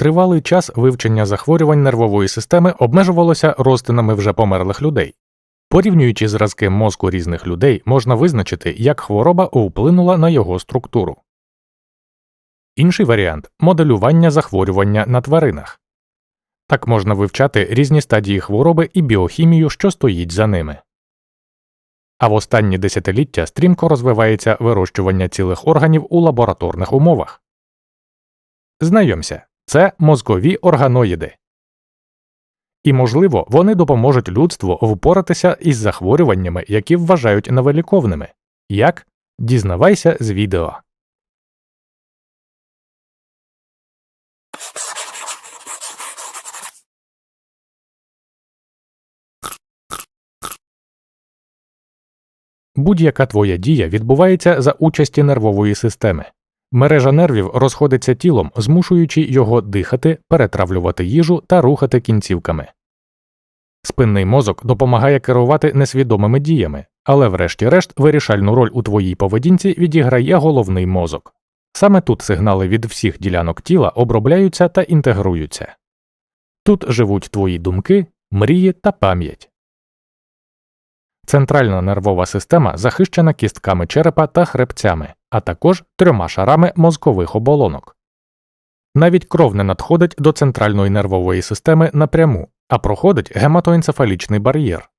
тривалий час вивчення захворювань нервової системи обмежувалося розтинами вже померлих людей. Порівнюючи зразки мозку різних людей, можна визначити, як хвороба вплинула на його структуру. Інший варіант моделювання захворювання на тваринах. Так можна вивчати різні стадії хвороби і біохімію, що стоїть за ними. А в останні десятиліття стрімко розвивається вирощування цілих органів у лабораторних умовах. Знайомся, це мозкові органоїди. І, можливо, вони допоможуть людству впоратися із захворюваннями, які вважають невиліковними. Як? Дізнавайся з відео. Будь-яка твоя дія відбувається за участі нервової системи. Мережа нервів розходиться тілом, змушуючи його дихати, перетравлювати їжу та рухати кінцівками. Спинний мозок допомагає керувати несвідомими діями, але врешті-решт вирішальну роль у твоїй поведінці відіграє головний мозок. Саме тут сигнали від всіх ділянок тіла обробляються та інтегруються. Тут живуть твої думки, мрії та пам'ять. Центральна нервова система захищена кістками черепа та хребцями, а також трьома шарами мозкових оболонок. Навіть кров не надходить до центральної нервової системи напряму, а проходить гематоенцефалічний бар'єр.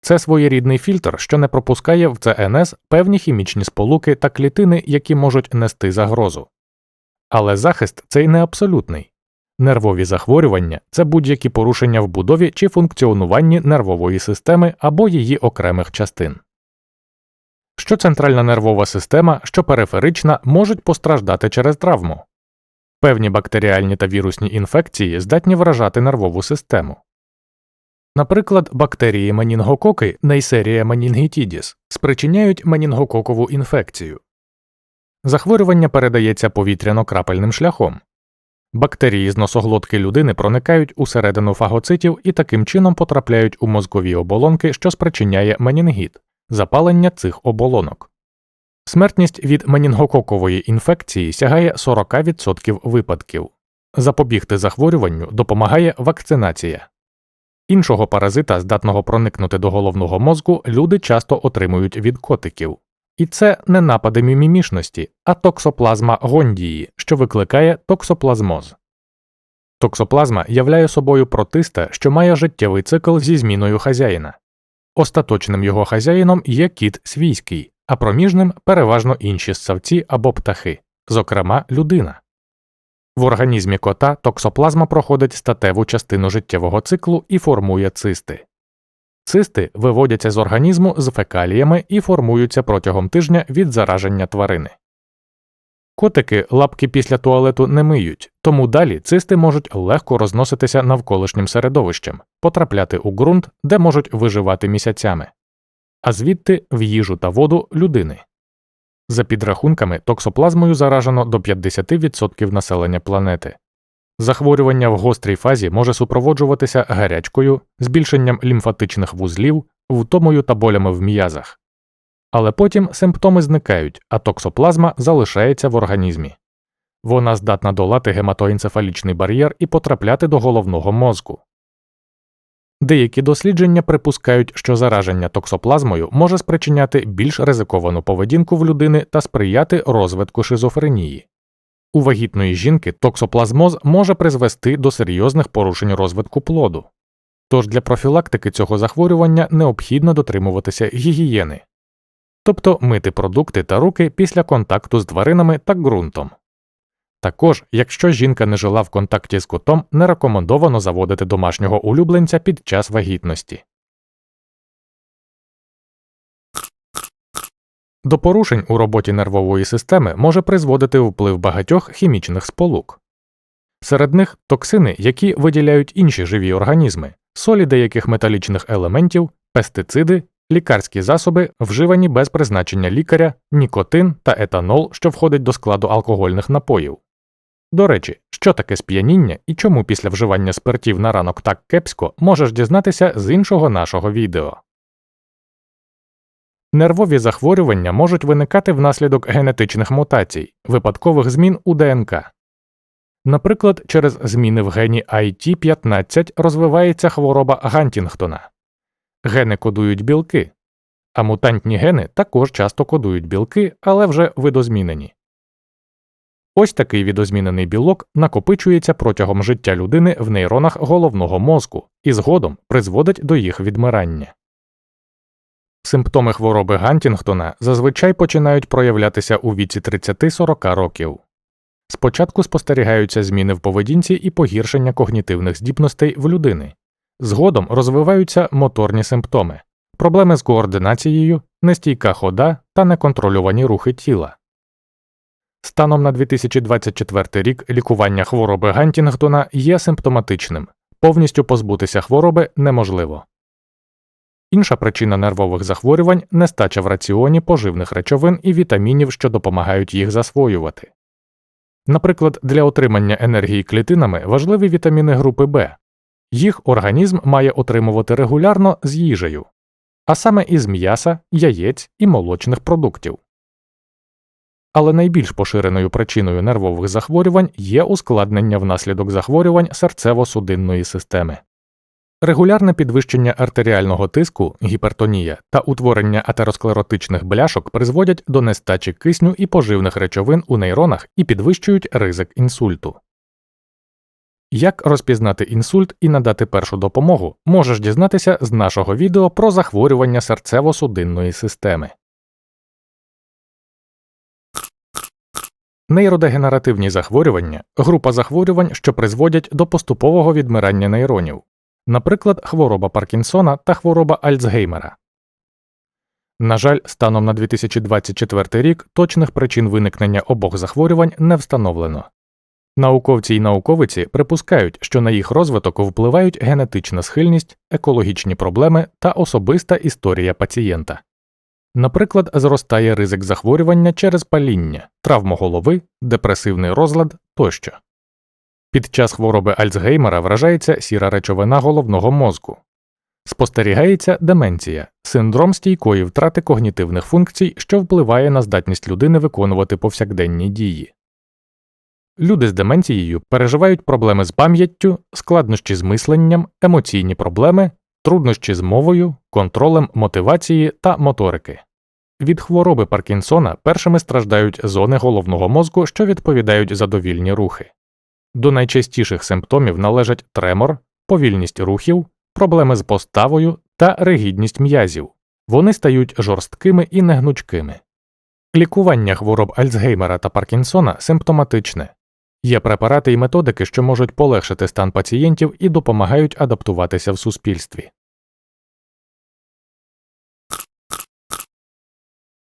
Це своєрідний фільтр, що не пропускає в ЦНС певні хімічні сполуки та клітини, які можуть нести загрозу. Але захист цей не абсолютний. Нервові захворювання це будь-які порушення в будові чи функціонуванні нервової системи або її окремих частин. Що центральна нервова система, що периферична можуть постраждати через травму. Певні бактеріальні та вірусні інфекції здатні вражати нервову систему. Наприклад, бактерії менінгококи Neisseria meningitidis спричиняють менінгококову інфекцію. Захворювання передається повітряно-крапельним шляхом. Бактерії з носоглотки людини проникають усередину фагоцитів і таким чином потрапляють у мозкові оболонки, що спричиняє менінгіт, запалення цих оболонок. Смертність від менінгококової інфекції сягає 40% випадків. Запобігти захворюванню допомагає вакцинація. Іншого паразита, здатного проникнути до головного мозку, люди часто отримують від котиків. І це не напади мімімішності, а токсоплазма гондії, що викликає токсоплазмоз. Токсоплазма являє собою протиста, що має життєвий цикл зі зміною хазяїна. Остаточним його хазяїном є кіт свійський, а проміжним переважно інші ссавці або птахи, зокрема людина. В організмі кота токсоплазма проходить статеву частину життєвого циклу і формує цисти. Цисти виводяться з організму з фекаліями і формуються протягом тижня від зараження тварини. Котики лапки після туалету не миють, тому далі цисти можуть легко розноситися навколишнім середовищем, потрапляти у ґрунт, де можуть виживати місяцями, а звідти в їжу та воду людини. За підрахунками, токсоплазмою заражено до 50% населення планети. Захворювання в гострій фазі може супроводжуватися гарячкою, збільшенням лімфатичних вузлів, втомою та болями в м'язах. Але потім симптоми зникають, а токсоплазма залишається в організмі. Вона здатна долати гематоенцефалічний бар'єр і потрапляти до головного мозку. Деякі дослідження припускають, що зараження токсоплазмою може спричиняти більш ризиковану поведінку в людини та сприяти розвитку шизофренії. У вагітної жінки токсоплазмоз може призвести до серйозних порушень розвитку плоду. Тож для профілактики цього захворювання необхідно дотримуватися гігієни, тобто мити продукти та руки після контакту з тваринами та ґрунтом. Також, якщо жінка не жила в контакті з котом, не рекомендовано заводити домашнього улюбленця під час вагітності. До порушень у роботі нервової системи може призводити вплив багатьох хімічних сполук. Серед них токсини, які виділяють інші живі організми, солі деяких металічних елементів, пестициди, лікарські засоби, вживані без призначення лікаря, нікотин та етанол, що входить до складу алкогольних напоїв. До речі, що таке сп'яніння і чому після вживання спиртів на ранок так кепсько, можеш дізнатися з іншого нашого відео. Нервові захворювання можуть виникати внаслідок генетичних мутацій, випадкових змін у ДНК. Наприклад, через зміни в гені IT15 розвивається хвороба Гантінгтона. Гени кодують білки, а мутантні гени також часто кодують білки, але вже видозмінені. Ось такий відозмінений білок накопичується протягом життя людини в нейронах головного мозку і згодом призводить до їх відмирання. Симптоми хвороби Гантінгтона зазвичай починають проявлятися у віці 30-40 років. Спочатку спостерігаються зміни в поведінці і погіршення когнітивних здібностей в людини, згодом розвиваються моторні симптоми, проблеми з координацією, нестійка хода та неконтрольовані рухи тіла. Станом на 2024 рік лікування хвороби Гантінгтона є симптоматичним, повністю позбутися хвороби неможливо. Інша причина нервових захворювань нестача в раціоні поживних речовин і вітамінів, що допомагають їх засвоювати. Наприклад, для отримання енергії клітинами важливі вітаміни групи В. Їх організм має отримувати регулярно з їжею, а саме із м'яса, яєць і молочних продуктів. Але найбільш поширеною причиною нервових захворювань є ускладнення внаслідок захворювань серцево-судинної системи. Регулярне підвищення артеріального тиску, гіпертонія та утворення атеросклеротичних бляшок призводять до нестачі кисню і поживних речовин у нейронах і підвищують ризик інсульту. Як розпізнати інсульт і надати першу допомогу, можеш дізнатися з нашого відео про захворювання серцево-судинної системи. Нейродегенеративні захворювання група захворювань, що призводять до поступового відмирання нейронів, наприклад, хвороба Паркінсона та хвороба Альцгеймера. На жаль, станом на 2024 рік точних причин виникнення обох захворювань не встановлено. Науковці й науковиці припускають, що на їх розвиток впливають генетична схильність, екологічні проблеми та особиста історія пацієнта. Наприклад, зростає ризик захворювання через паління, травму голови, депресивний розлад тощо. Під час хвороби Альцгеймера вражається сіра речовина головного мозку, спостерігається деменція, синдром стійкої втрати когнітивних функцій, що впливає на здатність людини виконувати повсякденні дії. Люди з деменцією переживають проблеми з пам'яттю, складнощі з мисленням, емоційні проблеми, труднощі з мовою, контролем мотивації та моторики. Від хвороби Паркінсона першими страждають зони головного мозку, що відповідають за довільні рухи. До найчастіших симптомів належать тремор, повільність рухів, проблеми з поставою та ригідність м'язів. Вони стають жорсткими і негнучкими. Лікування хвороб Альцгеймера та Паркінсона симптоматичне. Є препарати і методики, що можуть полегшити стан пацієнтів і допомагають адаптуватися в суспільстві.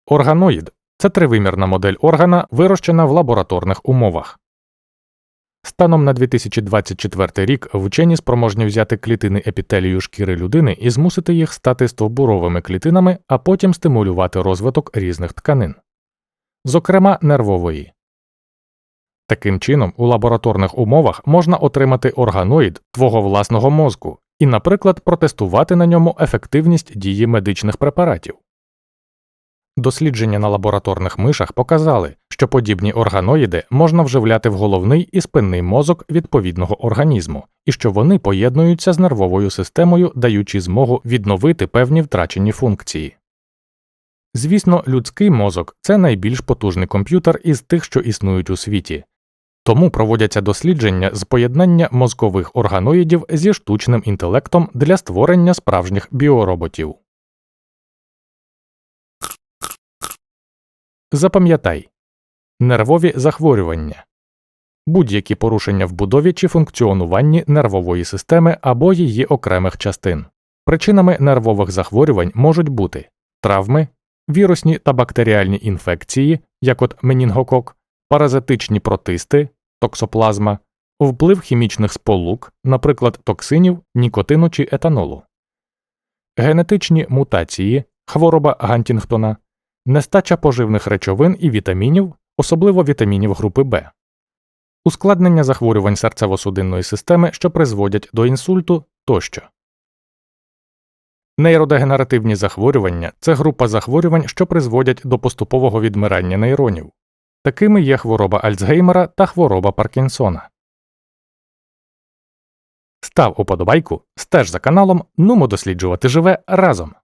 Органоїд це тривимірна модель органа, вирощена в лабораторних умовах. Станом на 2024 рік вчені спроможні взяти клітини епітелію шкіри людини і змусити їх стати стовбуровими клітинами, а потім стимулювати розвиток різних тканин, зокрема нервової. Таким чином, у лабораторних умовах можна отримати органоїд твого власного мозку і, наприклад, протестувати на ньому ефективність дії медичних препаратів. Дослідження на лабораторних мишах показали, що подібні органоїди можна вживляти в головний і спинний мозок відповідного організму, і що вони поєднуються з нервовою системою, даючи змогу відновити певні втрачені функції. Звісно, людський мозок це найбільш потужний комп'ютер із тих, що існують у світі, тому проводяться дослідження з поєднання мозкових органоїдів зі штучним інтелектом для створення справжніх біороботів. Запам'ятай нервові захворювання будь-які порушення в будові чи функціонуванні нервової системи або її окремих частин. Причинами нервових захворювань можуть бути травми, вірусні та бактеріальні інфекції, як от менінгокок, паразитичні протисти, токсоплазма, вплив хімічних сполук, наприклад, токсинів, нікотину чи етанолу, генетичні мутації, хвороба Гантінгтона нестача поживних речовин і вітамінів, особливо вітамінів групи Б, ускладнення захворювань серцево-судинної системи, що призводять до інсульту тощо. Нейродегенеративні захворювання це група захворювань, що призводять до поступового відмирання нейронів. Такими є хвороба Альцгеймера та хвороба Паркінсона. Став уподобайку, стеж за каналом, нумо досліджувати живе разом.